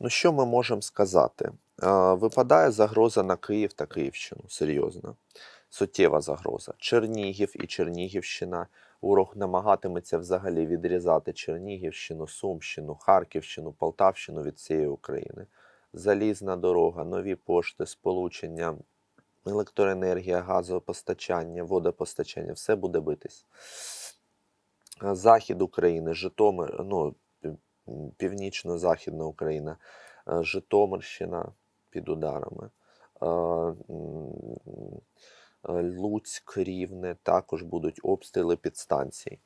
Ну, що ми можемо сказати? Випадає загроза на Київ та Київщину. Серйозно. Суттєва загроза. Чернігів і Чернігівщина. Ворог намагатиметься взагалі відрізати Чернігівщину, Сумщину, Харківщину, Полтавщину від всієї України. Залізна дорога, нові пошти, сполучення, електроенергія, газопостачання, водопостачання все буде битись. Захід України, Житомир, ну, північно-західна Україна, е, Житомирщина під ударами. е, е, Луцьк, Рівне також будуть обстріли підстанцій.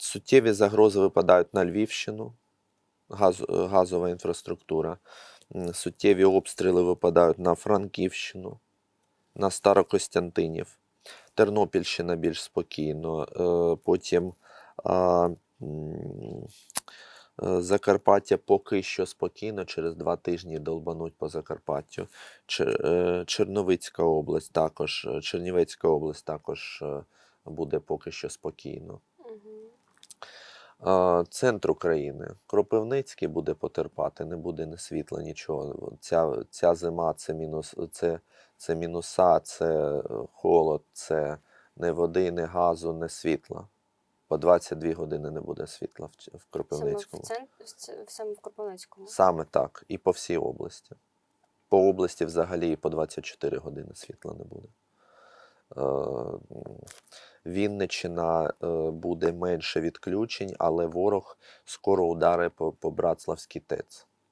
Суттєві загрози випадають на Львівщину, газ, газова інфраструктура. Суттєві обстріли випадають на Франківщину, на Старокостянтинів. Тернопільщина більш спокійно. Потім Закарпаття поки що спокійно, через два тижні долбануть по Закарпаттю. Е, Черновицька область також, е, Чернівецька область також е, буде поки що спокійно. Центр України. Кропивницький буде потерпати, не буде ні світла, нічого. Ця, ця зима це, мінус, це, це мінуса, це е, холод, це не води, не газу, не світла. По 22 години не буде світла в, в Саме в, Кропивницькому. цент... саме в Кропивницькому. Саме так. І по всій області. По області взагалі і по 24 години світла не буде. Е, Вінниччина е, буде менше відключень, але ворог скоро удари по, по Братславській ТЕЦ.